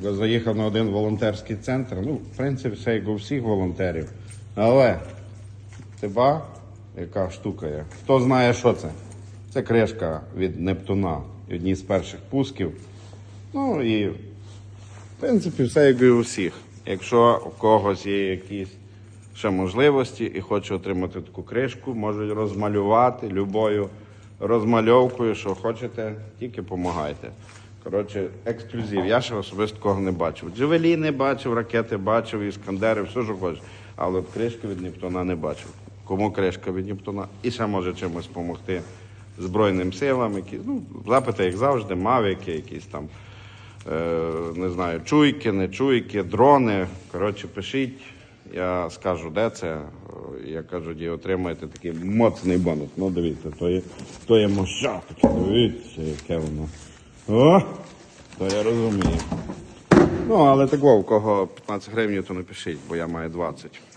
Заїхав на один волонтерський центр. Ну, в принципі, все як у всіх волонтерів. Але ти ба, яка штука є. Хто знає, що це? Це кришка від Нептуна. Одні з перших пусків. Ну і в принципі, все як і у всіх. Якщо у когось є якісь ще можливості і хоче отримати таку кришку, можуть розмалювати любою розмальовкою, що хочете, тільки допомагайте. Коротше, ексклюзив. Я ще особисто такого не бачив. Джевеліни бачив, ракети бачив, іскандери, все, що хочеш. Але от кришки від Нептуна не бачив. Кому кришка від Нептуна? І ще може чимось допомогти Збройним силам, які, ну, запити, як завжди, мавіки, якісь там е, не знаю, чуйки, не чуйки, дрони. Коротше, пишіть, я скажу, де це. Я кажу, і отримаєте такий моцний бонус. Ну, дивіться, то є, то є моща дивіться, яке воно. О! То я розумію. Ну, але такого, у кого 15 гривень, то напишіть, бо я маю 20.